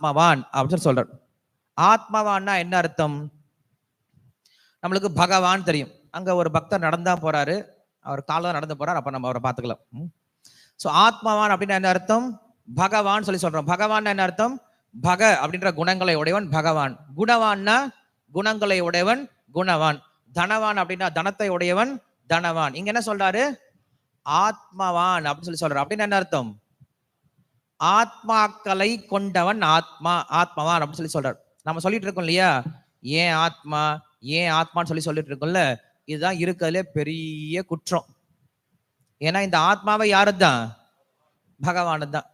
ஆத்மவான் அப்படின்னு சொல்றார். ஆத்மவான்னா என்ன அர்த்தம்? நம்மளுக்கு பகவான் தெரியும். அங்க ஒரு பக்தர் நடந்தா போறாரு. அவர் காலம் நடந்து போறார். அப்ப நம்ம அவரை பார்த்துக்கலாம். ஸோ ஆத்மவான் அப்படின்னா என்ன அர்த்தம்? பகவான் சொல்லி சொல்றோம். பகவான் என்ன அர்த்தம்? பக அப்படின்ற குணங்களை உடையவன் பகவான். குணவான்னா குணங்களை உடையவன் குணவான். தனவான் அப்படின்னா தனத்தை உடையவன் தனவான். இங்க என்ன சொல்றாரு? ஆத்மவான் அப்படின்னு சொல்லி சொல்றாரு. அப்படின்னு என்ன அர்த்தம்? ஆத்மாக்களை கொண்டவன் ஆத்மா ஆத்மாவா அப்படின்னு சொல்லி சொல்றார். நம்ம சொல்லிட்டு இருக்கோம் இல்லையா? ஏன் ஆத்மா ஏன் ஆத்மான்னு சொல்லி சொல்லிட்டு இருக்கோம்ல? இதுதான் இருக்கிறதுலே பெரிய குற்றம். ஏன்னா இந்த ஆத்மாவை யாரு தான் பகவானு தான்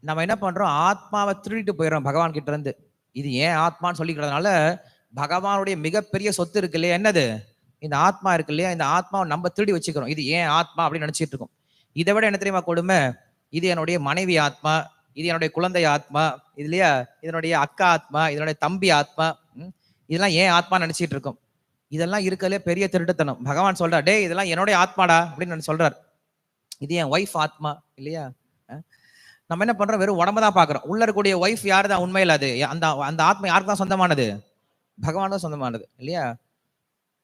நம்ம என்ன பண்றோம்? ஆத்மாவை திருடிட்டு போயிடுறோம் பகவான் கிட்ட இருந்து. இது ஏன் ஆத்மான்னு சொல்லிக்கிறதுனால பகவானுடைய மிகப்பெரிய சொத்து இருக்கு இல்லையா? என்னது? இந்த ஆத்மா இருக்கு இல்லையா? இந்த ஆத்மாவை நம்ம திருடி வச்சுக்கிறோம். இது ஏன் ஆத்மா அப்படின்னு நினைச்சிட்டு இருக்கோம். இதை விட என்ன தெரியுமா கொடுமை? இது என்னுடைய மனைவி ஆத்மா. இது என்னுடைய குழந்தை ஆத்மா இது இல்லையா? இதனுடைய அக்கா ஆத்மா இதனுடைய தம்பி ஆத்மா ம், இதெல்லாம் ஏன் ஆத்மா நினைச்சிட்டு இருக்கும்? இதெல்லாம் இருக்கிறதுலே பெரிய திருட்டுத்தனம். பகவான் சொல்றா டே இதெல்லாம் என்னுடைய ஆத்மாடா? அப்படின்னு நான் இது என் ஒய்ஃப் ஆத்மா இல்லையா? நம்ம என்ன பண்றோம்? வெறும் உடம்பு தான் பாக்குறோம் உள்ள இருக்கக்கூடிய ஒய்ஃப் யாரு தான்? உண்மையில் அது. அந்த அந்த ஆத்மா யாருக்கு தான் சொந்தமானது? பகவான் தான் சொந்தமானது இல்லையா?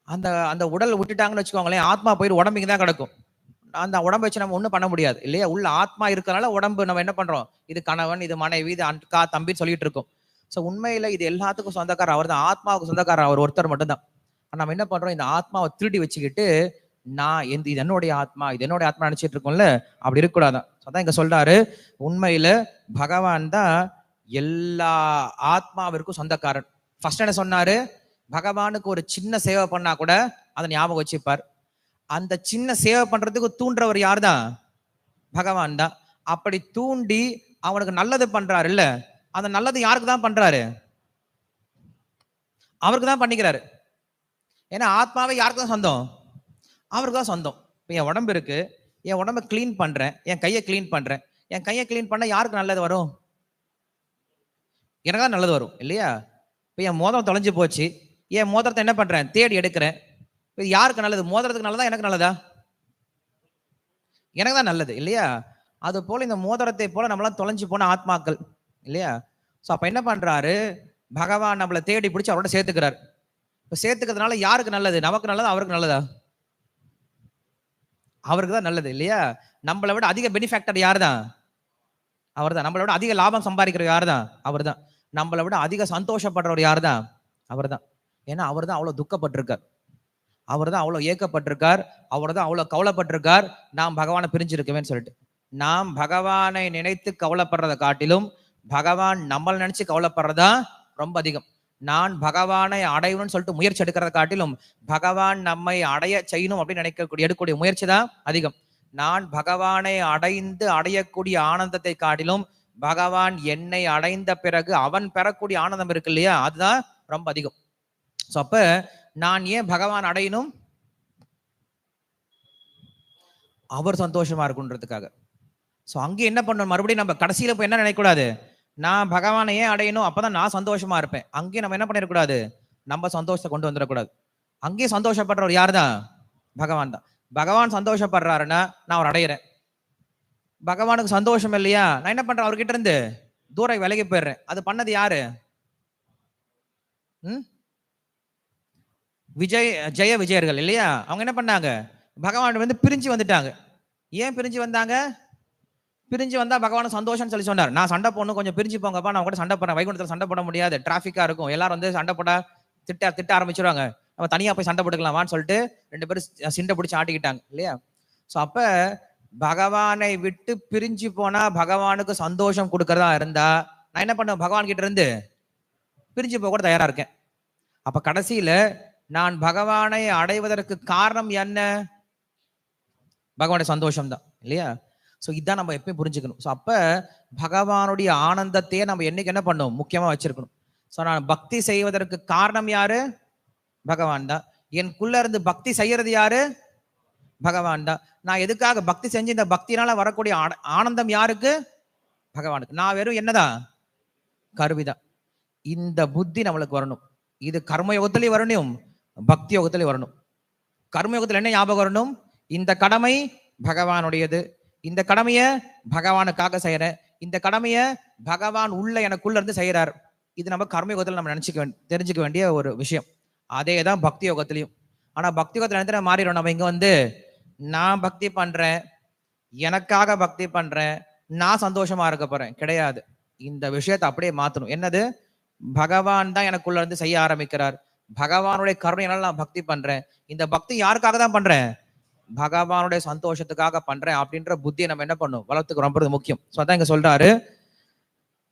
அந்த அந்த உடல் விட்டுட்டாங்கன்னு வச்சுக்கோங்களேன் ஆத்மா போயிட்டு உடம்புக்கு தான் கிடக்கும். அந்த உடம்பை வச்சு நம்ம ஒன்றும் பண்ண முடியாது இல்லையா? உள்ள ஆத்மா இருக்கிறனால உடம்பு நம்ம என்ன பண்றோம்? இது கணவன் இது மனைவி இது அன்கா தம்பின்னு சொல்லிட்டு இருக்கோம். ஸோ உண்மையில இது எல்லாத்துக்கும் சொந்தக்காரர் அவர் தான் ஆத்மாவுக்கு சொந்தக்காரர் அவர் ஒருத்தர் மட்டும்தான். நம்ம என்ன பண்றோம்? இந்த ஆத்மாவை திருடி வச்சுக்கிட்டு நான் எந்த இது என்னுடைய ஆத்மா இது என்னுடைய ஆத்மா நினச்சிட்டு இருக்கோம்ல? அப்படி இருக்கக்கூடாதான். அதான் இங்க சொல்றாரு. உண்மையில பகவான் தான் எல்லா ஆத்மாவிற்கும் சொந்தக்காரன். ஃபர்ஸ்ட் என்ன சொன்னாரு? பகவானுக்கு ஒரு சின்ன சேவை பண்ணா கூட அதை ஞாபகம் வச்சுப்பார். அந்த சின்ன சேவை பண்றதுக்கு தூண்டுறவர் யார் தான் பகவான் தான் அப்படி தூண்டி அவனுக்கு நல்லது பண்றாரு இல்ல அந்த நல்லது யாருக்கு தான் பண்றாரு? அவருக்கு தான் பண்ணிக்கிறாரு. ஏன்னா ஆத்மாவே யாருக்கு தான் சொந்தம்? அவருக்கு தான் சொந்தம். இப்போ என் உடம்பு இருக்கு என் உடம்ப க்ளீன் பண்றேன் என் கையை க்ளீன் பண்றேன். என் கையை க்ளீன் பண்ண யாருக்கு நல்லது வரும்? எனக்கு தான் நல்லது வரும் இல்லையா? இப்போ என் மோதிரம் தொலைஞ்சு போச்சு என் மோதிரத்தை என்ன பண்றேன்? தேடி எடுக்கிறேன். இது யாருக்கு நல்லது? மோதிரத்துக்கு நல்லதா? எனக்கு நல்லதா? எனக்கு தான் நல்லது இல்லையா? அது போல இந்த மோதிரத்தை போல நம்மளாம் தொலைஞ்சு போன ஆத்மாக்கள் இல்லையா? ஸோ அப்போ என்ன பண்றாரு? பகவான் நம்மளை தேடி பிடிச்சி அவரோட சேர்த்துக்கிறார். இப்போ சேர்த்துக்கிறதுனால யாருக்கு நல்லது? நமக்கு நல்லதா? அவருக்கு நல்லதா? அவருக்கு தான் நல்லது இல்லையா? நம்மளை விட அதிக பெனிஃபேக்டர் யார் தான் அவர் தான் நம்மளை விட அதிக லாபம் சம்பாதிக்கிறவர் யார் தான் அவர் தான் நம்மளை விட அதிக சந்தோஷப்படுறவர் யார் தான் அவர் தான் ஏன்னா அவர் தான் அவ்வளோ துக்கப்பட்டிருக்கார். அவர் தான் அவ்வளோ ஏக்கப்பட்டிருக்கார் அவர் தான் அவ்வளோ கவலைப்பட்டிருக்கார் நாம் பகவானை பிரிஞ்சிருக்கவேன்னு சொல்லிட்டு. நாம் பகவானை நினைத்து கவலைப்படுறதை காட்டிலும் பகவான் நம்மளை நினைச்சு கவலைப்படுறதா ரொம்ப அதிகம். நான் பகவானை அடையணும்னு சொல்லிட்டு முயற்சி எடுக்கிறத காட்டிலும் பகவான் நம்மை அடைய செய்யணும் அப்படின்னு நினைக்கக்கூடிய எடுக்கக்கூடிய முயற்சி தான் அதிகம். நான் பகவானை அடைந்து அடையக்கூடிய ஆனந்தத்தை காட்டிலும் பகவான் என்னை அடைந்த பிறகு அவன் பெறக்கூடிய ஆனந்தம் இருக்கு இல்லையா? அதுதான் ரொம்ப அதிகம். ஸோ அப்போ நான் ஏன் பகவான் அடையணும்? அவர் சந்தோஷமா இருக்குன்றதுக்காக. ஸோ அங்கே என்ன பண்ணணும்? மறுபடியும் நம்ம கடைசியில் போய் என்ன நினைக்கக்கூடாது? நான் பகவானை ஏன் அடையணும்? அப்பதான் நான் சந்தோஷமா இருப்பேன். அங்கேயும் நம்ம என்ன பண்ணிடக்கூடாது? நம்ம சந்தோஷத்தை கொண்டு வந்துடக்கூடாது. அங்கேயும் சந்தோஷப்படுறவர் யார் தான் பகவான் தான். பகவான் சந்தோஷப்படுறாருன்னா நான் அவர் அடையிறேன். பகவானுக்கு சந்தோஷம் இல்லையா? நான் என்ன பண்றேன்? அவர்கிட்ட இருந்து தூரம் விலகி போயிடுறேன். அது பண்ணது யாரு? ம்? விஜய் ஜெய விஜயர்கள் இல்லையா? அவங்க என்ன பண்ணாங்க? பகவான் வந்து பிரிஞ்சு வந்துட்டாங்க. ஏன் பிரிஞ்சு வந்தாங்க? பிரிஞ்சு வந்தால் பகவான் சந்தோஷம்னு சொல்லி சொன்னார். நான் சண்டை போடணும் கொஞ்சம் பிரிஞ்சு போங்கப்பா நான் கூட சண்டை போடுறேன். வைகுண்டத்தில் சண்டை போட முடியாது. டிராஃபிக்காக இருக்கும். எல்லாரும் வந்து சண்டை போட திட்ட திட்ட ஆரம்பிச்சிருவாங்க. நம்ம தனியாக போய் சண்டை போட்டுக்கலாமான்னு சொல்லிட்டு ரெண்டு பேரும் சிண்டை பிடிச்சி ஆட்டிக்கிட்டாங்க இல்லையா? ஸோ அப்போ பகவானை விட்டு பிரிஞ்சு போனால் பகவானுக்கு சந்தோஷம் கொடுக்கறதா இருந்தா நான் என்ன பண்ணுவேன்? பகவான் கிட்ட இருந்து பிரிஞ்சு போக கூட தயாராக இருக்கேன். அப்போ கடைசியில் நான் பகவானை அடைவதற்கு காரணம் என்ன? பகவானுடைய சந்தோஷம் தான் இல்லையா? ஸோ இதான் நம்ம எப்பயும் புரிஞ்சுக்கணும். ஸோ அப்ப பகவானுடைய ஆனந்தத்தையே நம்ம என்னைக்கு என்ன பண்ணணும் முக்கியமா வச்சிருக்கணும். ஸோ நான் பக்தி செய்வதற்கு காரணம் யாரு? பகவான் தான் எனக்குள்ள இருந்து பக்தி செய்யறது யாரு? பகவான் தான் நான் எதுக்காக பக்தி செஞ்சு இந்த பக்தினால வரக்கூடிய ஆனந்தம் யாருக்கு? பகவானுக்கு. நான் வெறும் என்னதான்? கருவிதான். இந்த புத்தி நம்மளுக்கு வரணும். இது கர்மயோகத்திலையும் வரணும். பக்தி யோகத்தில் வரணும். கர்மயோகத்தில் என்ன ஞாபகம் வரணும்? இந்த கடமை பகவானுடையது. இந்த கடமையை பகவானுக்காக செய்கிறேன் இந்த கடமையை பகவான் உள்ள எனக்குள்ள இருந்து செய்யறார். இது நம்ம கர்மயோகத்தில் நம்ம நினச்சிக்க தெரிஞ்சுக்க வேண்டிய ஒரு விஷயம். அதே தான் பக்தி யோகத்திலையும். ஆனால் பக்தி யோகத்தில் நினைத்து மாறிடும் நம்ம இங்கே வந்து நான் பக்தி பண்ணுறேன் எனக்காக பக்தி பண்ணுறேன் நான் சந்தோஷமா இருக்க போகிறேன் கிடையாது. இந்த விஷயத்தை அப்படியே மாற்றணும் என்னது? பகவான் தான் எனக்குள்ள இருந்து செய்ய ஆரம்பிக்கிறார். பகவானுடைய கருணையினால நான் பக்தி பண்றேன். இந்த பக்தி யாருக்காக தான் பண்றேன்? பகவானுடைய சந்தோஷத்துக்காக பண்றேன் அப்படின்ற புத்தியை நம்ம என்ன பண்ணும்? வளர்த்துக்கு ரொம்ப முக்கியம். ஸோ அதான் இங்க சொல்றாரு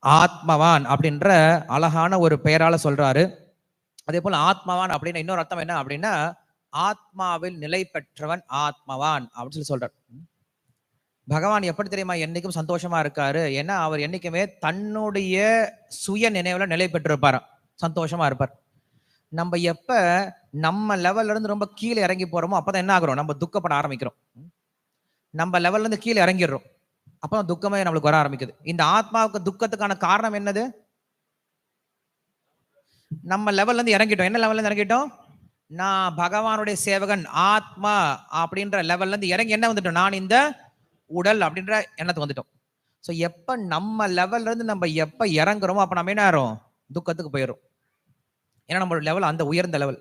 ஆத்மவான் அப்படின்ற அழகான ஒரு பெயரால சொல்றாரு. அதே போல ஆத்மவான் அப்படின்னு இன்னொரு அர்த்தம் என்ன அப்படின்னா ஆத்மாவில் நிலை பெற்றவன் ஆத்மவான் அப்படின்னு சொல்லி சொல்றார். பகவான் எப்படி தெரியுமா என்னைக்கும் சந்தோஷமா இருக்காரு? ஏன்னா அவர் என்னைக்குமே தன்னுடைய சுய நினைவுல நிலை பெற்றிருப்பாராம். சந்தோஷமா இருப்பார். நம்ம எப்ப நம்ம லெவல்ல இருந்து ரொம்ப கீழே இறங்கி போறோமோ அப்பதான் என்ன ஆகுறோம்? நம்ம துக்கப்பட ஆரம்பிக்கிறோம். நம்ம லெவல்ல இருந்து கீழே இறங்கிடுறோம். அப்பதான் துக்கமே நம்மளுக்கு வர ஆரம்பிக்குது. இந்த ஆத்மாவுக்கு துக்கத்துக்கான காரணம் என்னது? நம்ம லெவல்ல இருந்து இறங்கிட்டோம். என்ன லெவல்ல இருந்து இறங்கிட்டோம்? நான் பகவானுடைய சேவகன் ஆத்மா அப்படின்ற லெவல்ல இருந்து இறங்கி என்ன வந்துட்டோம்? நான் இந்த உடல் அப்படின்ற எண்ணத்துக்கு வந்துட்டோம். ஸோ எப்ப நம்ம லெவல்ல இருந்து நம்ம எப்ப இறங்குறோமோ அப்ப நம்ம என்ன ஆகிறோம் துக்கத்துக்கு போயிடும் ஏன்னா நம்மளோட லெவல் அந்த உயர்ந்த லெவல்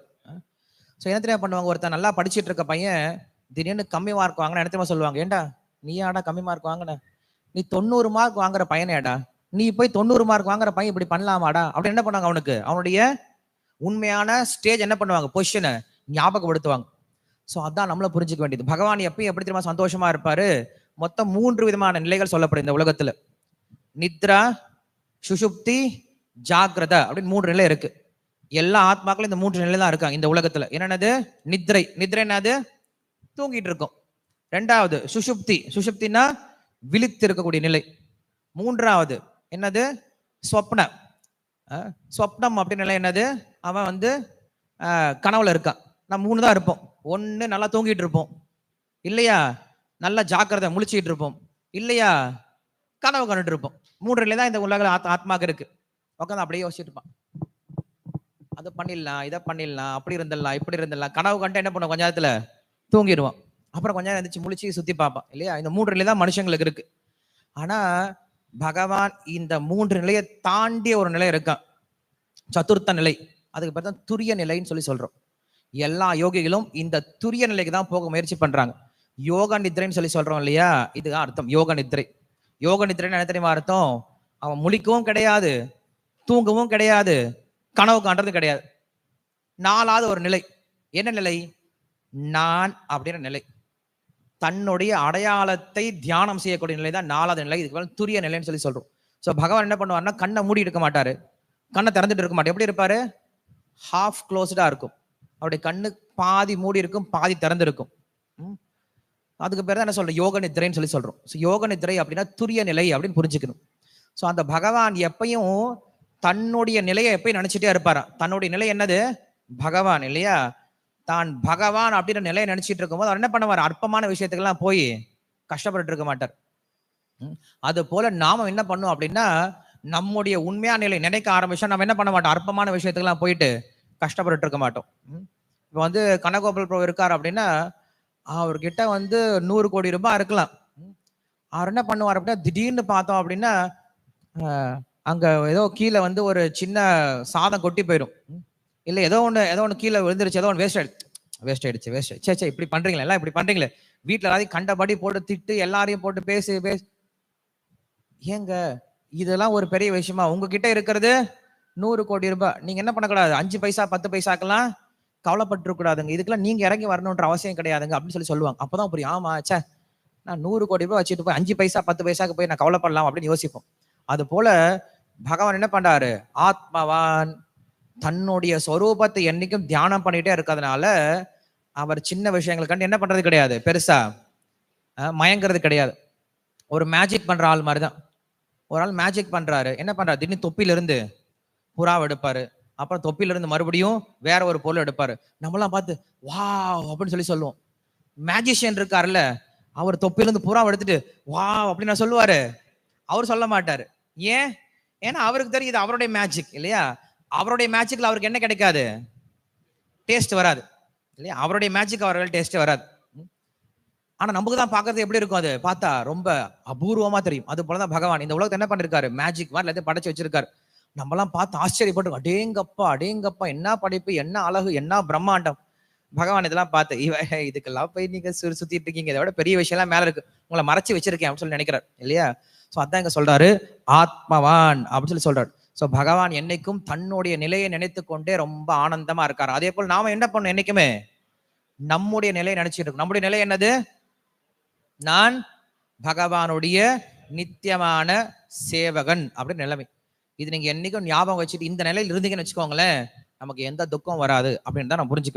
ஸோ என்ன தெரியாம பண்ணுவாங்க? ஒருத்தன் நல்லா படிச்சுட்டு இருக்க பையன் திடீர்னு கம்மி மார்க் வாங்கினா என்ன தெரியுமா சொல்லுவாங்க? ஏன்டா நீ ஆடா கம்மி மார்க் வாங்கின? நீ தொண்ணூறு மார்க் வாங்குற பையனேடா நீ போய் தொண்ணூறு மார்க் வாங்குற பையன் இப்படி பண்ணலாமாடா? அப்படி என்ன பண்ணுவாங்க அவனுக்கு? அவனுடைய உண்மையான ஸ்டேஜ் என்ன பண்ணுவாங்க? பொசிஷனை ஞாபகப்படுத்துவாங்க. ஸோ அதான் நம்மள புரிஞ்சுக்க வேண்டியது. பகவான் எப்பயும் எப்படி தெரியுமா சந்தோஷமா இருப்பாரு? மொத்தம் மூன்று விதமான நிலைகள் சொல்லப்படும் இந்த உலகத்துல. நித்ரா சுஷுப்தி ஜாக்கிரத அப்படின்னு மூன்று நிலை இருக்கு. எல்லா ஆத்மாக்களும் இந்த மூன்று நிலை தான் இருக்காங்க இந்த உலகத்துல. என்னென்னது? நித்ரை. நித்ரை என்னது? தூங்கிட்டு இருக்கும். ரெண்டாவது சுஷுப்தி சுஷுப்தினா விழித்து இருக்கக்கூடிய நிலை. மூன்றாவது என்னது? சொப்னம் சொப்னம் ஸ்வப்னம் அப்படின்னு நிலை என்னது? அவன் வந்து கனவுல இருக்கான். நம்ம மூணு தான் இருப்போம். ஒன்று நல்லா தூங்கிட்டு இருப்போம். இல்லையா? நல்ல ஜாக்கிரதை முழிச்சிக்கிட்டு இருப்போம். இல்லையா? கனவு கண்டுட்டு இருப்போம். மூன்று நிலை தான் இந்த உலக ஆத் ஆத்மாக்கு இருக்கு. உட்காந்து அப்படியே யோசிச்சுட்டு இருப்பான். அதை பண்ணிடலாம் இதை பண்ணிடலாம் அப்படி இருந்துடலாம் இப்படி இருந்துடலாம். கனவு கண்டு என்ன பண்ணுவோம் கொஞ்ச நேரத்தில் தூங்கிடுவான். அப்புறம் கொஞ்ச நேரம் எந்திரிச்சு முழிச்சு சுற்றி பார்ப்பான் இல்லையா? இந்த மூன்று நிலை தான் மனுஷங்களுக்கு இருக்கு. ஆனால் பகவான் இந்த மூன்று நிலையை தாண்டிய ஒரு நிலை இருக்கான். சதுர்த்த நிலை. அதுக்கு பேர் தான் துரிய நிலைன்னு சொல்லி சொல்கிறோம் எல்லா யோகிகளும் இந்த துரிய நிலைக்கு தான் போக முயற்சி பண்ணுறாங்க யோக நித்ரைன்னு சொல்லி சொல்கிறோம் இல்லையா? இதுதான் அர்த்தம் யோக நித்ரை யோக நித்ரைன்னு என்ன தெரியுமா அர்த்தம்? அவன் முழிக்கவும் கிடையாது தூங்கவும் கிடையாது கனவு காண்றது கிடையாது. நாலாவது ஒரு நிலை. என்ன நிலை? நான் அப்படின்ற நிலை. தன்னுடைய அடையாளத்தை தியானம் செய்யக்கூடிய நிலை தான் நாலாவது நிலை. இதுக்கு மேலே துரிய நிலைன்னு சொல்லி சொல்றோம். ஸோ பகவான் என்ன பண்ணுவார்னா கண்ணை மூடி இருக்க மாட்டாரு. கண்ணை திறந்துட்டு இருக்க மாட்டார். எப்படி இருப்பாரு? ஹாஃப் க்ளோஸ்டா இருக்கும். அவருடைய கண்ணு பாதி மூடி இருக்கும் பாதி திறந்து இருக்கும் ம். அதுக்கு பேர் தான் என்ன சொல்றோம்? யோக நித்திரைன்னு சொல்லி சொல்றோம். ஸோ யோக நித்திரை அப்படின்னா துரிய நிலை அப்படின்னு புரிஞ்சுக்கணும். ஸோ அந்த பகவான் எப்பயும் தன்னுடைய நிலையை எப்பயும் நினைச்சிட்டே இருப்பாராம். தன்னுடைய நிலை என்னது? பகவான் இல்லையா? தான் பகவான் அப்படின்ற நிலையை நினைச்சிட்டு இருக்கும்போது அவர் என்ன பண்ணுவார்? அற்பமான விஷயத்துக்கெல்லாம் போய் கஷ்டப்பட்டு இருக்க மாட்டார். அது போல நாம என்ன பண்ணும் அப்படின்னா நம்முடைய உண்மையான நிலை நினைக்க ஆரம்பிச்சா நம்ம என்ன பண்ண மாட்டோம்? அற்பமான விஷயத்துக்கெல்லாம் போயிட்டு கஷ்டப்பட்டு இருக்க மாட்டோம். ம். இப்போ வந்து கனகோபால் ப்ரோ இருக்கார் அப்படின்னா அவர்கிட்ட வந்து நூறு கோடி ரூபாய் இருக்கலாம். அவர் என்ன பண்ணுவார் அப்படின்னா திடீர்னு பார்த்தோம் அப்படின்னா அங்கே ஏதோ கீழே வந்து ஒரு சின்ன சாதம் கொட்டி போயிடும். இல்லை ஏதோ ஒன்று ஏதோ ஒன்று கீழே விழுந்துருச்சு ஏதோ ஒன்று வேஸ்ட் ஆயிடுச்சு. வேஸ்ட் ஆயிடுச்சு வேஸ்ட் சே சே இப்படி பண்ணுறீங்களா எல்லாம் இப்படி பண்ணுறீங்களே வீட்டில் எல்லாரையும் கண்டபடி போட்டு திட்டு எல்லாரையும் போட்டு பேசி பேசி. ஏங்க இதெல்லாம் ஒரு பெரிய விஷயமா? உங்ககிட்ட இருக்கிறது நூறு கோடி ரூபாய். நீங்கள் என்ன பண்ணக்கூடாது? அஞ்சு பைசா பத்து பைசாக்கெல்லாம் கவலைப்பட்டுருக்கூடாதுங்க இதுக்கெல்லாம் நீங்கள் இறங்கி வரணுன்ற அவசியம் கிடையாதுங்க அப்படின்னு சொல்லி சொல்லுவாங்க. அப்போ தான் புரியும். ஆமா சே நான் நூறு கோடி ரூபாய் வச்சுட்டு போய் அஞ்சு பைசா பத்து பைசாக்கு போய் நான் கவலைப்படலாம் அப்படின்னு யோசிப்போம். அது போல பகவான் என்ன பண்றாரு? ஆத்மவான் தன்னுடைய சொரூபத்தை என்னைக்கும் தியானம் பண்ணிட்டே இருக்கிறதுனால அவர் சின்ன விஷயங்களுக்காண்டி என்ன பண்றது கிடையாது. பெருசா மயங்கிறது கிடையாது. ஒரு மேஜிக் பண்ற ஆள் மாதிரி தான் ஒரு ஆள் மேஜிக் பண்றாரு. என்ன பண்றாரு? திடீர்னு தொப்பில இருந்து புறாவை எடுப்பாரு. அப்புறம் தொப்பில இருந்து மறுபடியும் வேற ஒரு பொருள் எடுப்பாரு. நம்மளாம் பார்த்து வாவ் அப்படின்னு சொல்லி சொல்லுவோம். மேஜிஷியன் இருக்காருல்ல அவர் தொப்பிலிருந்து புறாவை எடுத்துட்டு வாவ் அப்படின்னு நான் சொல்லுவாரு. அவர் சொல்ல மாட்டாரு. ஏன்? ஏன்னா அவருக்கு தெரியும் இது அவருடைய மேஜிக் இல்லையா? அவருடைய மேஜிக்கில் அவருக்கு என்ன கிடைக்காது? டேஸ்ட் வராது இல்லையா? அவருடைய மேஜிக் அவர்கள் டேஸ்ட் வராது. ஆனால் நமக்கு தான் பார்க்கறது எப்படி இருக்கும் அது? பார்த்தா ரொம்ப அபூர்வமாக தெரியும். அது போல தான் பகவான் இந்த உலகத்தை என்ன பண்ணிருக்காரு? மேஜிக் மாதிரி எல்லாத்தையும் படைச்சு வச்சிருக்காரு. நம்மலாம் பார்த்து ஆச்சரியப்பட்டு அடேங்கப்பா அடேங்கப்பா என்ன படைப்பு என்ன அழகு என்ன பிரம்மாண்டம். பகவான் இதெல்லாம் பார்த்து இவ இதுக்கெல்லாம் போய் நீங்க சு- சுத்திட்டு இருக்கீங்க. இதை விட பெரிய விஷயம்லாம் மேலே மேல இருக்கு. உங்களை மறைச்சு வச்சிருக்கேன் அப்படின்னு சொல்லி நினைக்கிறார் இல்லையா? ஸோ அதான் இங்க சொல்றாரு ஆத்மவான் அப்படின்னு சொல்லி சொல்றாரு. ஸோ பகவான் என்னைக்கும் தன்னுடைய நிலையை நினைத்து கொண்டே ரொம்ப ஆனந்தமா இருக்காரு. அதே போல் நாம என்ன பண்ணணும் என்னைக்குமே? நம்முடைய நிலையை நினைச்சிட்டு இருக்கோம் நம்முடைய நிலை என்னது? நான் பகவானுடைய நித்தியமான சேவகன் அப்படின்னு நிலைமை. இது நீங்க என்னைக்கும் ஞாபகம் வச்சுட்டு இந்த நிலையில் இருந்தீங்கன்னு வச்சுக்கோங்களேன் நமக்கு எந்த துக்கம் வராது அப்படின்னு தான் நான் புரிஞ்சுக்க